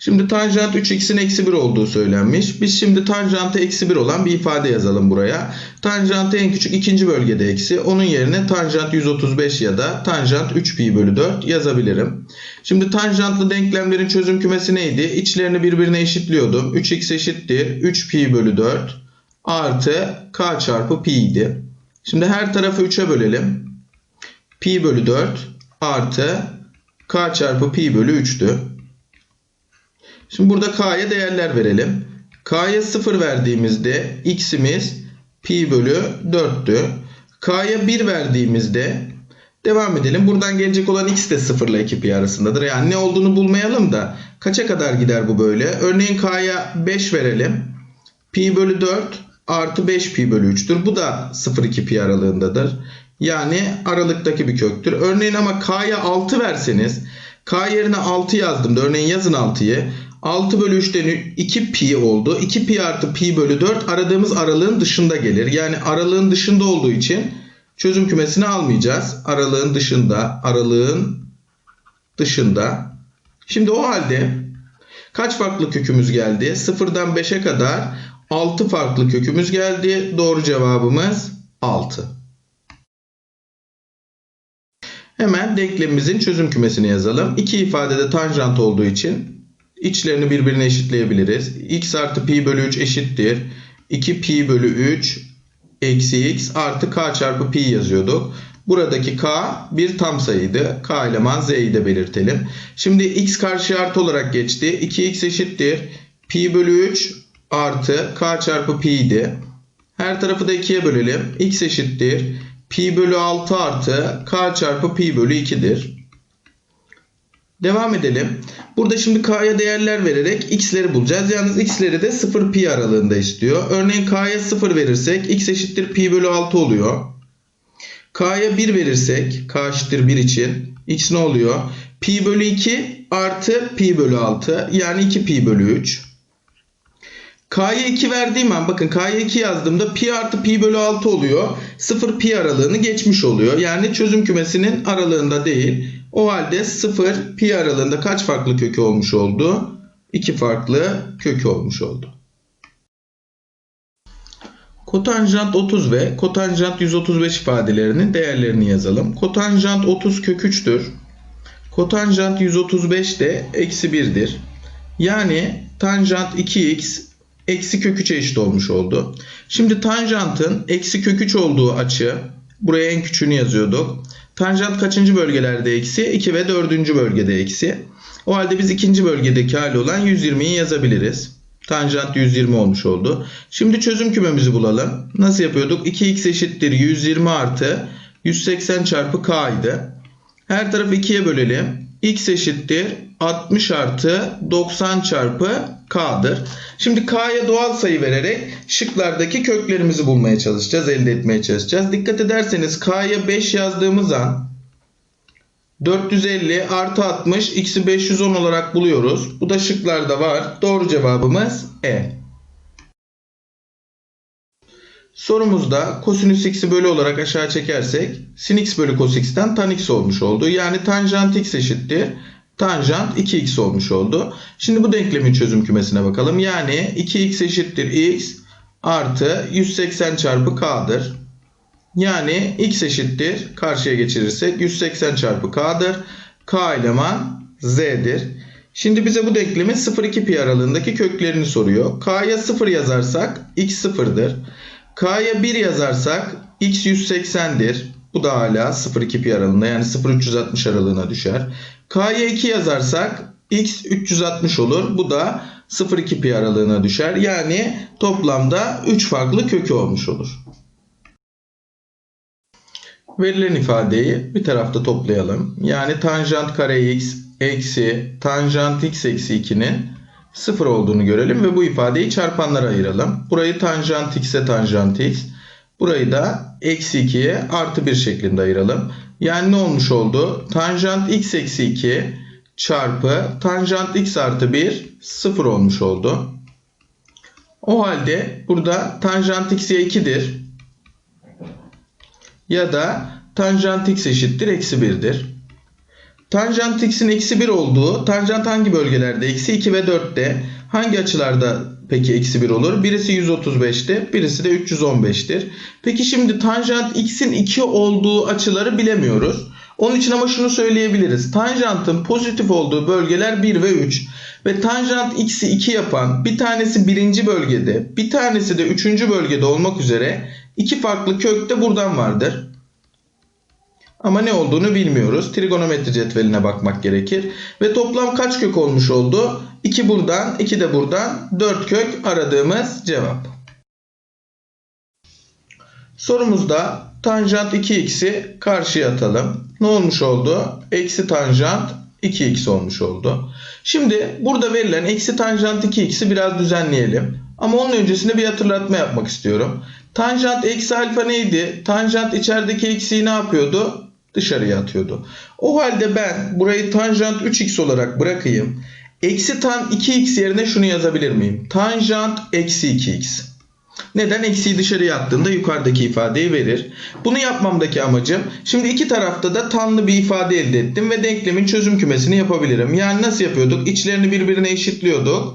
Şimdi tanjant 3x'in eksi 1 olduğu söylenmiş. Biz şimdi tanjantı eksi 1 olan bir ifade yazalım buraya. Tanjantı en küçük ikinci bölgede eksi. Onun yerine tanjant 135 ya da tanjant 3 pi bölü 4 yazabilirim. Şimdi tanjantlı denklemlerin çözüm kümesi neydi? İçlerini birbirine eşitliyordum. 3x eşittir 3 pi bölü 4 artı k çarpı pi idi. Şimdi her tarafı 3'e bölelim. Pi bölü 4 artı k çarpı pi bölü 3'tü. Şimdi burada k'ya değerler verelim. K'ya 0 verdiğimizde x'imiz pi bölü 4'tü. K'ya 1 verdiğimizde devam edelim. Buradan gelecek olan x de 0 ile 2 pi arasındadır. Yani ne olduğunu bulmayalım da kaça kadar gider bu böyle? Örneğin k'ya 5 verelim. Pi bölü 4 artı 5 pi bölü 3'tür. Bu da 0-2 pi aralığındadır. Yani aralıktaki bir köktür. Örneğin ama k'ya 6 verseniz k yerine 6 yazdım da örneğin yazın 6'yı. 6 bölü 3'ten 2 pi oldu. 2 pi artı pi bölü 4 aradığımız aralığın dışında gelir. Yani aralığın dışında olduğu için çözüm kümesini almayacağız. Aralığın dışında, aralığın dışında. Şimdi o halde kaç farklı kökümüz geldi? 0'dan 5'e kadar 6 farklı kökümüz geldi. Doğru cevabımız 6. Hemen denklemimizin çözüm kümesini yazalım. İki ifadede tanjant olduğu için içlerini birbirine eşitleyebiliriz. x artı pi bölü 3 eşittir. 2 pi bölü 3 eksi x artı k çarpı pi yazıyorduk. Buradaki k bir tam sayıydı. K eleman z'yi de belirtelim. Şimdi x karşı artı olarak geçti. 2x eşittir. Pi bölü 3 artı k çarpı pi. Her tarafı da 2'ye bölelim. x eşittir. Pi bölü 6 artı k çarpı pi bölü 2'dir. Devam edelim. Burada şimdi k'ya değerler vererek x'leri bulacağız. Yalnız x'leri de 0 pi aralığında istiyor. Örneğin k'ya 0 verirsek x eşittir pi bölü 6 oluyor. K'ya 1 verirsek k eşittir 1 için x ne oluyor? Pi bölü 2 artı pi bölü 6 yani 2 pi bölü 3. K'ya 2 verdiğim an bakın K'ya 2 yazdığımda pi artı pi bölü 6 oluyor. 0 pi aralığını geçmiş oluyor. Yani çözüm kümesinin aralığında değil. O halde 0 pi aralığında kaç farklı kökü olmuş oldu? 2 farklı kökü olmuş oldu. Kotanjant 30 ve kotanjant 135 ifadelerinin değerlerini yazalım. Kotanjant 30 kök 3'tür. Kotanjant 135 de eksi 1'dir. Yani tanjant 2x eksi kök 3'e eşit olmuş oldu. Şimdi tanjantın eksi kök 3 olduğu açı buraya en küçüğünü yazıyorduk. Tanjant kaçıncı bölgelerde eksi? 2 ve 4. bölgede eksi. O halde biz ikinci bölgedeki hali olan 120'yi yazabiliriz. Tanjant 120 olmuş oldu. Şimdi çözüm kümemizi bulalım. Nasıl yapıyorduk? 2x eşittir 120 artı 180 çarpı k idi. Her tarafı 2'ye bölelim. X eşittir 60 artı 90 çarpı k'dır. Şimdi k'ya doğal sayı vererek şıklardaki köklerimizi bulmaya çalışacağız, elde etmeye çalışacağız. Dikkat ederseniz k'ya 5 yazdığımız an 450 artı 60 x'i 510 olarak buluyoruz. Bu da şıklarda var. Doğru cevabımız E. Sorumuzda kosinüs x'i bölü olarak aşağı çekersek sin x bölü cos x'ten tan x olmuş oldu. Yani tanjant x eşittir. Tanjant 2x olmuş oldu. Şimdi bu denklemin çözüm kümesine bakalım. Yani 2x eşittir x artı 180 çarpı k'dır. Yani x eşittir karşıya geçirirsek 180 çarpı k'dır. K eleman z'dir. Şimdi bize bu denklemin 0-2 pi aralığındaki köklerini soruyor. K'ya 0 yazarsak x 0'dır. K'ya 1 yazarsak x 180'dir. Bu da hala 0-2 pi aralığında yani 0-360 aralığına düşer. K'ya 2 yazarsak x 360 olur. Bu da 0-2 pi aralığına düşer. Yani toplamda 3 farklı kökü olmuş olur. Verilen ifadeyi bir tarafta toplayalım. Yani tanjant kare x eksi tanjant x eksi 2'nin 0 olduğunu görelim ve bu ifadeyi çarpanlara ayıralım. Burayı tanjant x'e tanjant x. Burayı da eksi 2'ye artı 1 şeklinde ayıralım. Yani ne olmuş oldu? Tanjant x eksi 2 çarpı tanjant x artı 1 0 olmuş oldu. O halde burada tanjant x ya 2'dir ya da tanjant x eşittir eksi 1'dir. Tanjant x'in eksi 1 olduğu, tanjant hangi bölgelerde? Eksi 2 ve 4'te. Hangi açılarda peki eksi 1 olur? Birisi 135'tir, birisi de 315'tir. Peki şimdi tanjant x'in 2 olduğu açıları bilemiyoruz. Onun için ama şunu söyleyebiliriz. Tanjantın pozitif olduğu bölgeler 1 ve 3. Ve tanjant x'i 2 yapan bir tanesi birinci bölgede, bir tanesi de üçüncü bölgede olmak üzere iki farklı kök de buradan vardır. Ama ne olduğunu bilmiyoruz. Trigonometri cetveline bakmak gerekir. Ve toplam kaç kök olmuş oldu? 2 buradan, 2 de buradan. 4 kök aradığımız cevap. Sorumuzda tanjant 2x'i karşıya atalım. Ne olmuş oldu? Eksi tanjant 2x olmuş oldu. Şimdi burada verilen eksi tanjant 2x'i biraz düzenleyelim. Ama onun öncesinde bir hatırlatma yapmak istiyorum. Tanjant eksi alfa neydi? Tanjant içerideki eksiği ne yapıyordu? Dışarıya atıyordu. O halde ben burayı tanjant 3x olarak bırakayım. Eksi tan 2x yerine şunu yazabilir miyim? Tanjant eksi 2x. Neden? Eksiği dışarıya attığında yukarıdaki ifadeyi verir. Bunu yapmamdaki amacım şimdi iki tarafta da tanlı bir ifade elde ettim ve denklemin çözüm kümesini yapabilirim. Yani nasıl yapıyorduk? İçlerini birbirine eşitliyorduk.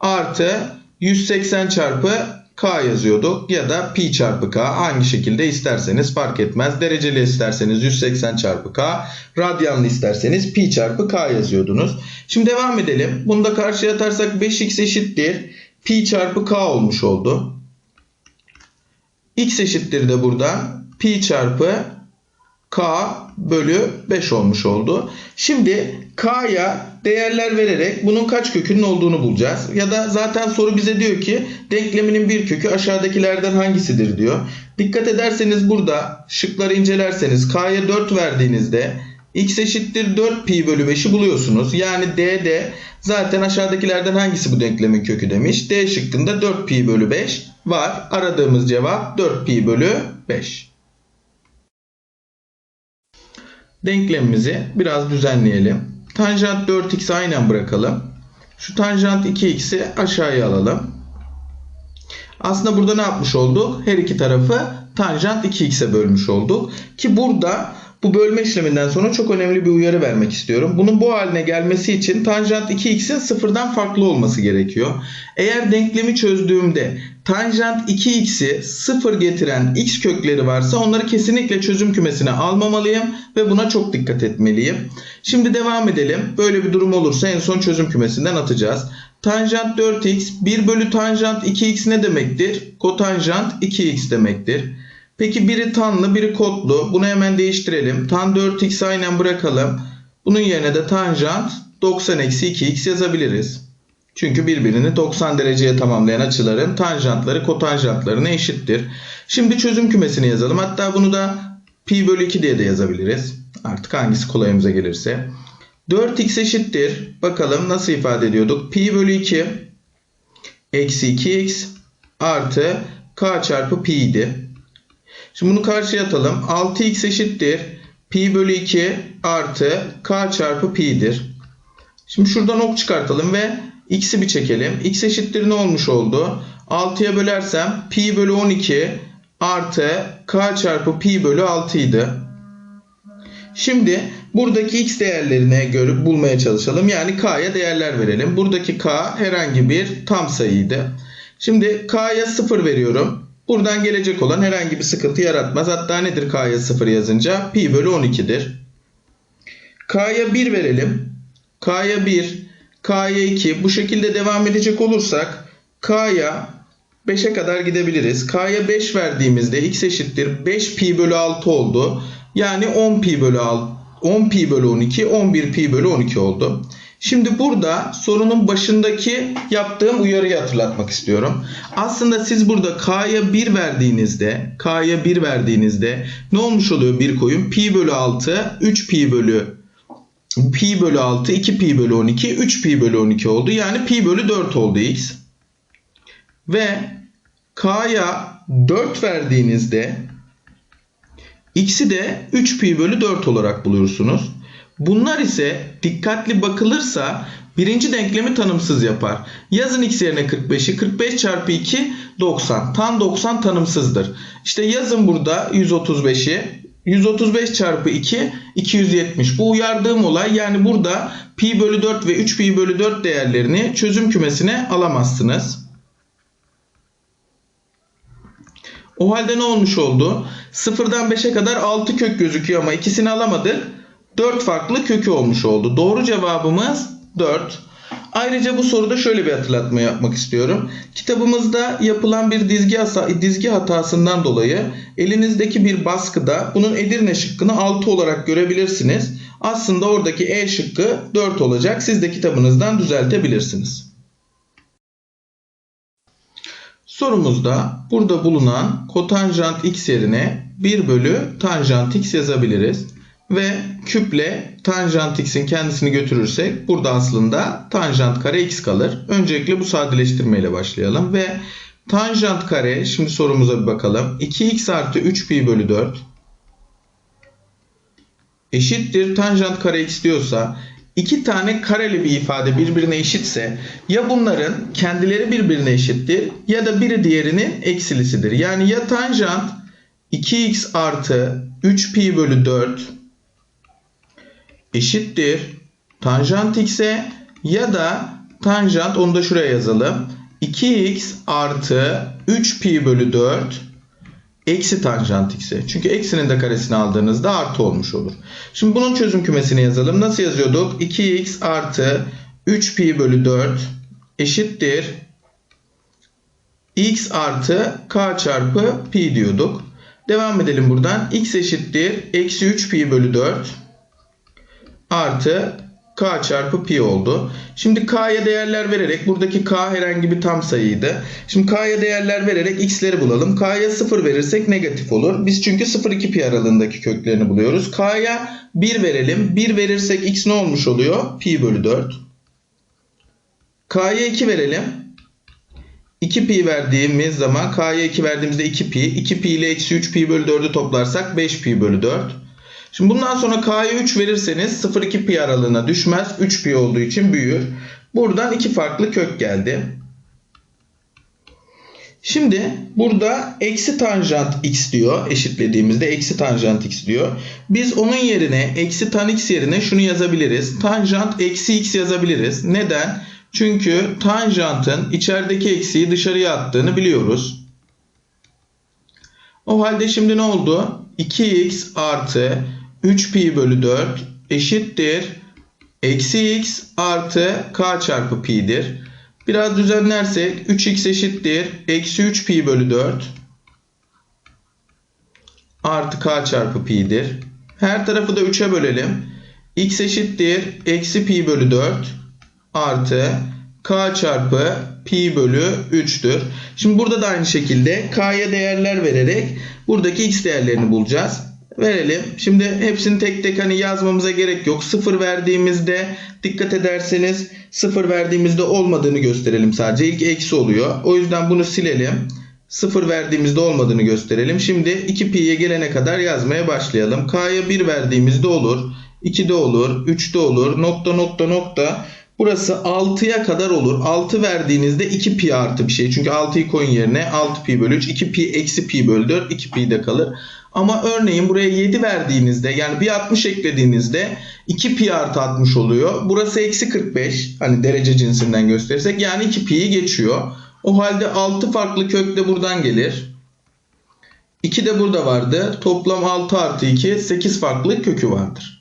Artı 180 çarpı k yazıyorduk ya da pi çarpı k hangi şekilde isterseniz fark etmez. Dereceli isterseniz 180 çarpı k, radyanlı isterseniz pi çarpı k yazıyordunuz. Şimdi devam edelim. Bunu da karşıya atarsak 5x eşittir pi çarpı k olmuş oldu. x eşittir de buradan pi çarpı k bölü 5 olmuş oldu. Şimdi k'ya değerler vererek bunun kaç kökünün olduğunu bulacağız. Ya da zaten soru bize diyor ki denkleminin bir kökü aşağıdakilerden hangisidir diyor. Dikkat ederseniz burada şıkları incelerseniz k'ya 4 verdiğinizde x eşittir 4 pi bölü 5'i buluyorsunuz. Yani d'de zaten aşağıdakilerden hangisi bu denklemin kökü demiş. D şıkkında 4 pi bölü 5 var. Aradığımız cevap 4 pi bölü 5. Denklemimizi biraz düzenleyelim. Tanjant 4x aynen bırakalım. Şu tanjant 2x'i aşağıya alalım. Aslında burada ne yapmış olduk? Her iki tarafı tanjant 2x'e bölmüş olduk. Ki burada bu bölme işleminden sonra çok önemli bir uyarı vermek istiyorum. Bunun bu haline gelmesi için tanjant 2x'in sıfırdan farklı olması gerekiyor. Eğer denklemi çözdüğümde tanjant 2x'i sıfır getiren x kökleri varsa onları kesinlikle çözüm kümesine almamalıyım ve buna çok dikkat etmeliyim. Şimdi devam edelim. Böyle bir durum olursa en son çözüm kümesinden atacağız. Tanjant 4x 1 bölü tanjant 2x ne demektir? Kotanjant 2x demektir. Peki biri tanlı biri kotlu. Bunu hemen değiştirelim. Tan 4x aynen bırakalım. Bunun yerine de tanjant 90 eksi 2x yazabiliriz. Çünkü birbirini 90 dereceye tamamlayan açıların tanjantları kotanjantlarına eşittir. Şimdi çözüm kümesini yazalım. Hatta bunu da pi bölü 2 diye de yazabiliriz. Artık hangisi kolayımıza gelirse. 4x eşittir. Bakalım nasıl ifade ediyorduk? Pi bölü 2 eksi 2x artı k çarpı pi idi. Şimdi bunu karşıya atalım. 6x eşittir. Pi bölü 2 artı k çarpı pi'dir. Şimdi şuradan ok çıkartalım ve x'i bir çekelim. x eşittir ne olmuş oldu? 6'ya bölersem pi bölü 12 artı k çarpı pi bölü 6 idi. Şimdi buradaki x değerlerine göre bulmaya çalışalım. Yani k'ya değerler verelim. Buradaki k herhangi bir tam sayıydı. Şimdi k'ya 0 veriyorum. Buradan gelecek olan herhangi bir sıkıntı yaratmaz. Hatta nedir k'ya 0 yazınca? Pi bölü 12'dir. K'ya 1 verelim. K'ya 1, K'ya 2 bu şekilde devam edecek olursak K'ya 5'e kadar gidebiliriz. K'ya 5 verdiğimizde x eşittir 5 pi bölü 6 oldu. Yani 10 pi bölü 6, 10 pi bölü 12, 11 pi bölü 12 oldu. Şimdi burada sorunun başındaki yaptığım uyarıyı hatırlatmak istiyorum. Aslında siz burada k'ya 1 verdiğinizde, k'ya 1 verdiğinizde ne olmuş oluyor bir koyun? Pi bölü 6, 3 pi bölü pi bölü 6, 2 pi bölü 12, 3 pi bölü 12 oldu. Yani pi bölü 4 oldu x. Ve k'ya 4 verdiğinizde x'i de 3 pi bölü 4 olarak buluyorsunuz. Bunlar ise dikkatli bakılırsa birinci denklemi tanımsız yapar. Yazın x yerine 45'i 45 çarpı 2 90. Tan 90 tanımsızdır. İşte yazın burada 135'i 135 çarpı 2 270. Bu uyardığım olay yani burada pi bölü 4 ve 3 pi bölü 4 değerlerini çözüm kümesine alamazsınız. O halde ne olmuş oldu? 0'dan 5'e kadar 6 kök gözüküyor ama ikisini alamadık. 4 farklı kökü olmuş oldu. Doğru cevabımız 4. Ayrıca bu soruda şöyle bir hatırlatma yapmak istiyorum. Kitabımızda yapılan bir dizgi, hasa- dizgi hatasından dolayı elinizdeki bir baskıda bunun Edirne şıkkını 6 olarak görebilirsiniz. Aslında oradaki E şıkkı 4 olacak. Siz de kitabınızdan düzeltebilirsiniz. Sorumuzda burada bulunan kotanjant x yerine 1 bölü tanjant x yazabiliriz. Ve küple tanjant x'in kendisini götürürsek burada aslında tanjant kare x kalır. Öncelikle bu sadeleştirmeyle başlayalım. Ve tanjant kare şimdi sorumuza bir bakalım. 2x artı 3 pi bölü 4 eşittir tanjant kare x diyorsa iki tane kareli bir ifade birbirine eşitse ya bunların kendileri birbirine eşittir ya da biri diğerinin eksilisidir. Yani ya tanjant 2x artı 3 pi bölü 4 eşittir tanjant x'e ya da tanjant onu da şuraya yazalım. 2x artı 3 pi bölü 4 eksi tanjant x'e. Çünkü eksinin de karesini aldığınızda artı olmuş olur. Şimdi bunun çözüm kümesini yazalım. Nasıl yazıyorduk? 2x artı 3 pi bölü 4 eşittir x artı k çarpı pi diyorduk. Devam edelim buradan. x eşittir eksi 3 pi bölü 4 artı k çarpı pi oldu. Şimdi k'ya değerler vererek buradaki k herhangi bir tam sayıydı. Şimdi k'ya değerler vererek x'leri bulalım. k'ya 0 verirsek negatif olur. Biz çünkü 0-2 pi aralığındaki köklerini buluyoruz. k'ya 1 verelim. 1 verirsek x ne olmuş oluyor? Pi bölü 4. k'ya 2 verelim. 2 pi verdiğimiz zaman k'ya 2 verdiğimizde 2 pi. 2 pi ile eksi 3 pi bölü 4'ü toplarsak 5 pi bölü 4. Şimdi bundan sonra k'ya 3 verirseniz 0-2 pi aralığına düşmez. 3 pi olduğu için büyür. Buradan iki farklı kök geldi. Şimdi burada eksi tanjant x diyor. Eşitlediğimizde eksi tanjant x diyor. Biz onun yerine eksi tan x yerine şunu yazabiliriz. Tanjant eksi x yazabiliriz. Neden? Çünkü tanjantın içerideki eksiği dışarıya attığını biliyoruz. O halde şimdi ne oldu? 2x artı 3 pi bölü 4 eşittir. Eksi x artı k çarpı pi'dir. Biraz düzenlersek 3x eşittir. Eksi 3 pi bölü 4 artı k çarpı pi'dir. Her tarafı da 3'e bölelim. x eşittir. Eksi pi bölü 4 artı k çarpı pi bölü 3'tür. Şimdi burada da aynı şekilde k'ya değerler vererek buradaki x değerlerini bulacağız. Verelim. Şimdi hepsini tek tek hani yazmamıza gerek yok. 0 verdiğimizde dikkat ederseniz 0 verdiğimizde olmadığını gösterelim sadece. İlk eksi oluyor. O yüzden bunu silelim. 0 verdiğimizde olmadığını gösterelim. Şimdi 2pi'ye gelene kadar yazmaya başlayalım. K'ya 1 verdiğimizde olur. 2'de olur. 3'de olur. Nokta nokta nokta. Burası 6'ya kadar olur. 6 verdiğinizde 2 pi artı bir şey. Çünkü 6'yı koyun yerine 6 pi bölü 3. 2 pi eksi pi bölü 4. 2 pi de kalır. Ama örneğin buraya 7 verdiğinizde yani bir 60 eklediğinizde 2 pi artı 60 oluyor. Burası eksi 45. Hani derece cinsinden gösterirsek. Yani 2 pi'yi geçiyor. O halde 6 farklı kök de buradan gelir. 2 de burada vardı. Toplam 6 artı 2 8 farklı kökü vardır.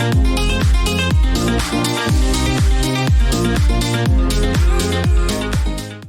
Thank